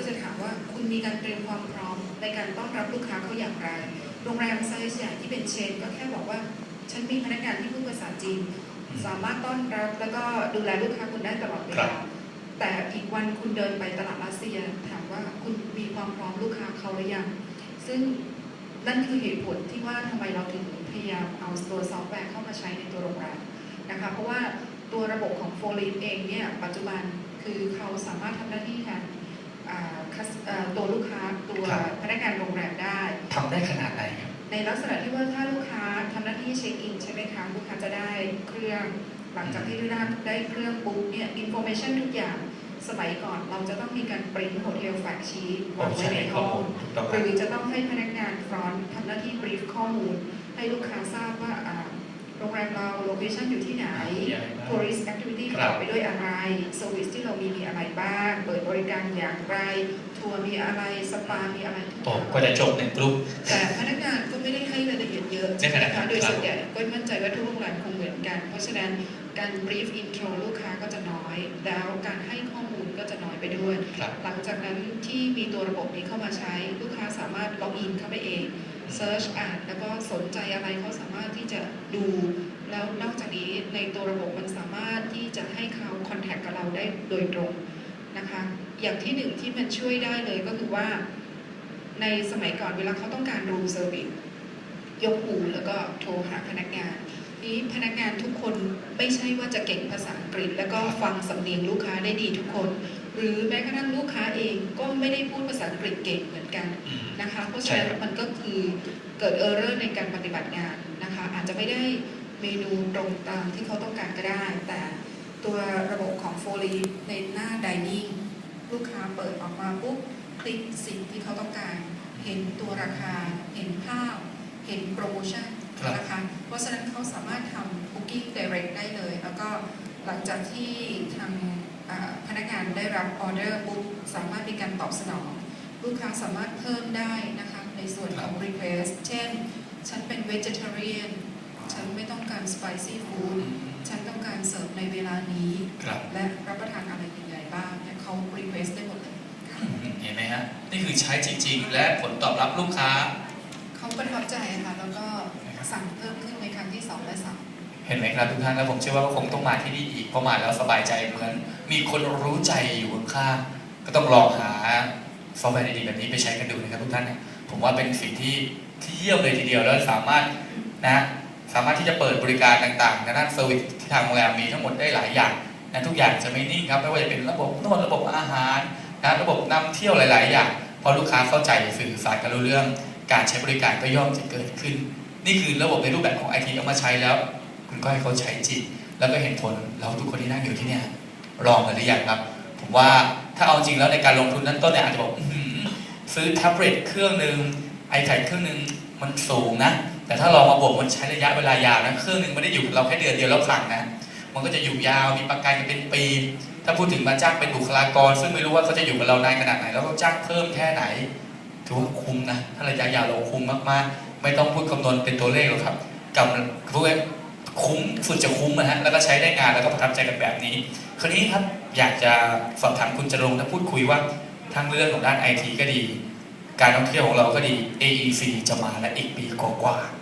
ก็จะถามว่าคุณมีการเตรียมความพร้อมในการต้อนรับลูกค้าเขาอย่างไร โรงแรมไซส์ใหญ่ที่เป็นเชน ก็แค่บอกว่า ฉันมีพนักงานที่พูดภาษาจีน สามารถต้อนรับ แล้วก็ดูแลลูกค้าคุณได้ตลอดเวครัลาบแต่อีกวันคุณเดินไปตลาดรัสเซีย ถามว่าคุณมีความพร้อมลูกค้าเขาหรือยัง ซึ่งนั่นคือเหตุผลที่ว่าทำไมเราถึงพยายามเอาตัวซอฟต์แวร์เข้ามาใช้ในตัวโรงแรมนะคะ เพราะว่าตัวระบบของโฟลีเองเนี่ยปัจจุบันคือเขาสามารถทำหน้าที่แทนอ่า cus- อ่า ตัวลูกค้าตัวครับพนักงานโรงแรมได้ทำได้ขนาดไหนครับในลักษณะที่ว่าถ้าลูกค้าทำหน้าที่เช็คอินใช่ไหมคะลูกค้าจะได้เครื่องหลังจากที่ได้ได้เครื่องปุ๊บเนี่ยอินโฟเมชันทุกอย่างสมัยก่อนเราจะต้องมีการปริ้นโฮเทลแฟกชีตวางไว้ในห้องถูกต้องหครับรือจะต้องให้พนักงานฟรอนต์ทำหน้าที่บรีฟข้อมูล ให้ลูกค้าทราบว่าอ่า โรงแรมเราโลเคชันอยู่ที่ไหนมีอะไรบ้าง tourist activity ปคระรักบอบไปด้วยอะไร service ที่เรามีมีอะไรบ้าง เปิดบริการอย่างไร ทัวร์มีอะไร สปา มีอะไรทุกอโอ้ย่างก็จะจบหนึ่งกรุ๊ปแต่พนักงานก็ไม่ได้ให้รายละเอียดเยอะไม่ขนาดนั้นคะโดยครับส่วนใหญ่ก็มั่นใจว่าทุกโรงแรมคงเหมือนกัน เพราะฉะนั้นการ brief intro ลูกค้าก็จะน้อย แล้วการให้ข้อมูลก็จะน้อยไปด้วยครับหลังจากนั้นที่มีตัวระบบนี้เข้ามาใช้ ลูกค้าสามารถล็อกอินเข้าไปเอง search อ่านแล้วก็สนใจอะไรเขาสามารถที่จะดู แล้วนอกจากนี้ในตัวระบบมันสามารถที่จะให้เขาคอนแทคกับเราได้โดยตรงนะคะอย่างที่หนึ่งที่มันช่วยได้เลยก็คือว่า ในสมัยก่อนเวลาเขาต้องการรูมเซอร์วิสยกหูแล้วก็โทรหาพนักงานนี้พนักงานทุกคนไม่ใช่ว่าจะเก่งภาษาอังกฤษ แล้วก็ฟังสำเนียงลูกค้าได้ดีทุกคน หรือแม้กระทั่งลูกค้าเองก็ไม่ได้พูดภาษาอังกฤษเก่งเหมือนกันอืมนะคะเพราะใช่ฉะนั้นครับมันก็คือเกิดเออร์เรอร์ในการปฏิบัติงานนะคะอาจจะไม่ได้เมนูตรงตามที่เขาต้องการก็ได้ แต่ตัวระบบของโฟลีในหน้า dining ลูกค้าเปิดออกมาปุ๊บคลิกสิ่งที่เขาต้องการ เห็นตัวราคา เห็นภาพ เห็นโปรโมชั่นครับนะคะเพราะฉะนั้นเขาสามารถทำ Booking Direct ได้เลย แล้วก็หลังจากที่ทางอ่า พนักงานได้รับออเดอร์ปุ๊บสามารถมีการตอบสนอง ลูกค้าสามารถเพิ่มได้นะคะในส่วนของ Request เช่น ฉันเป็น Vegetarian ฉันไม่ต้องการ Spicy อื Food มฉันต้องการเสิร์ฟในเวลานี้ครับและรับประทานอะไรยังไงบ้างเนี่ยเขา Request ได้หมดเลยค่ะอืมเห็นไหมฮะ นี่คือใช้จริง ๆ และผลตอบรับลูกค้า เขาประทับใจค่ะ แล้วก็สั่งเพิ่มขึ้นในครั้งที่สองและสาม เห็นไหมครับทุกท่านแล้วผมเชื่อว่าก็คงต้องมาที่นี่อีกเพราะมาแล้วสบายใจเหมือน มีคนรู้ใจอยู่ข้างก็ต้องลองหาซอฟต์แวร์ดีๆแบบนี้ไปใช้กันดูนะครับทุกท่านนะผมว่าเป็นสิ่งที่ที่เยี่ยมเลยทีเดียวแล้วสามารถนะสามารถที่จะเปิดบริการต่างๆในด้านเซอร์วิสที่ทางโรงแรมมีทั้งหมดได้หลายอย่างนะทุกอย่างจะไม่นิ่งครับไม่ว่าจะเป็นระบบนวดระบบอาหารนะระบบนำเที่ยวหลาย ๆ อย่างพอลูกค้าเข้าใจสื่อสารกันรู้เรื่อง การใช้บริการก็ย่อมจะเกิดขึ้น นี่คือระบบในรูปแบบของไอทีเอามาใช้แล้ว คุณก็ให้เขาใช้จริงแล้วก็เห็นผลเราทุกคนที่นั่งอยู่ที่เนี่ยลองกันหรือยังครับ ผมว่าถ้าเอาจริงแล้วในการลงทุนนั้นต้นเนี่ยอาจจะบอกซื้อแท็บเล็ตเครื่องหนึ่งไอแพดเครื่องหนึ่งมันสูงนะ แต่ถ้าลองมาบวกมันใช้ระยะเวลายาวนะเครื่องหนึ่งไม่ได้อยู่กับเราแค่เดือนเดียวแล้วพังนะมันก็จะอยู่ยาวมีประกันกันเป็นปี ถ้าพูดถึงมาจ้างเป็นบุคลากร ซึ่งไม่รู้ว่าเขาจะอยู่กับเรานานขนาดไหน แล้วก็จ้างเพิ่มแค่ไหนถือว่าคุ้มนะถ้าระยะยาวเราคุ้มมากๆ ไม่ต้องพูดคำนวณเป็นตัวเลขหรอกครับกับพวก คุ้มสุดจะคุ้มนะฮะแล้วก็ใช้ได้งานแล้วก็ประทับใจกันแบบนี้ คราวนี้ครับอยากจะสอบถามคุณจรงค์และพูดคุยว่าทั้งเรื่องของด้านไอทีก็ดี การท่องเที่ยวของเราก็ดี AEC จะมาและอีกปีกว่าๆ